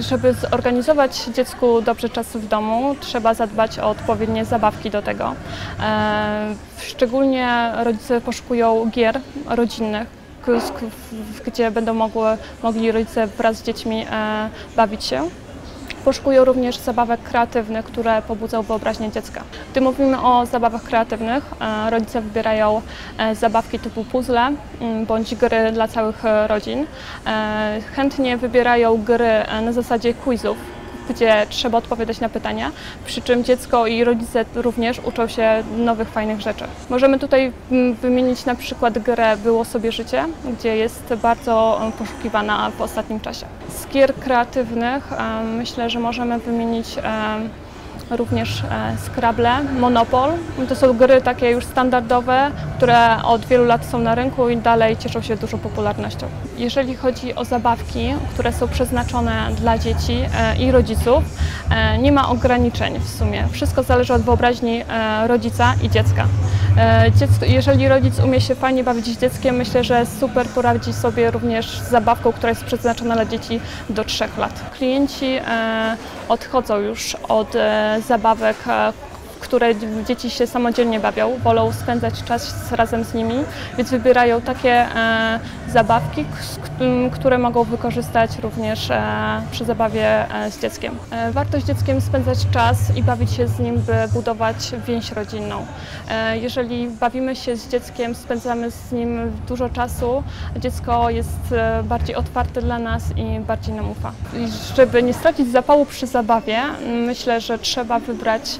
Żeby zorganizować dziecku dobrze czas w domu, trzeba zadbać o odpowiednie zabawki do tego. E, Szczególnie rodzice poszukują gier rodzinnych, gdzie będą mogły, mogli rodzice wraz z dziećmi e, bawić się. Poszukują również zabawek kreatywnych, które pobudzą wyobraźnię dziecka. Gdy mówimy o zabawach kreatywnych, e, rodzice wybierają e, zabawki typu puzzle mm, bądź gry dla całych e, rodzin. Chętnie wybierają gry na zasadzie quizów, gdzie trzeba odpowiadać na pytania, przy czym dziecko i rodzice również uczą się nowych, fajnych rzeczy. Możemy tutaj mm, wymienić na przykład grę Było sobie życie, gdzie jest bardzo e, poszukiwana w ostatnim czasie. Z gier kreatywnych e, myślę, że możemy wymienić e, również e, Scrabble, Monopol. To są gry takie już standardowe, które od wielu lat są na rynku i dalej cieszą się dużą popularnością. Jeżeli chodzi o zabawki, które są przeznaczone dla dzieci e, i rodziców, e, nie ma ograniczeń w sumie. Wszystko zależy od wyobraźni rodzica i dziecka. E, Dziecko, jeżeli rodzic umie się fajnie bawić z dzieckiem, myślę, że super poradzi sobie również z zabawką, która jest przeznaczona dla dzieci do 3 lat. Klienci e, odchodzą już od e, zabawek, które dzieci się samodzielnie bawią, wolą spędzać czas razem z nimi, więc wybierają takie e, zabawki, które mogą wykorzystać również e, przy zabawie e, z dzieckiem. Warto z dzieckiem spędzać czas i bawić się z nim, by budować więź rodzinną. Jeżeli bawimy się z dzieckiem, spędzamy z nim dużo czasu, dziecko jest bardziej otwarte dla nas i bardziej nam ufa. I żeby nie stracić zapału przy zabawie, myślę, że trzeba wybrać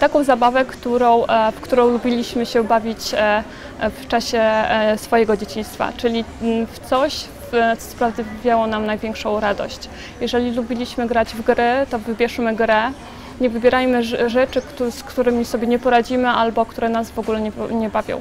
taką zabawę, którą, e, w którą lubiliśmy się bawić e, w czasie e, swojego dzieciństwa, czyli m, w coś, co sprawiało nam największą radość. Jeżeli lubiliśmy grać w gry, to wybierzmy grę. Nie wybierajmy rz- rzeczy, z którymi sobie nie poradzimy albo które nas w ogóle nie, nie bawią.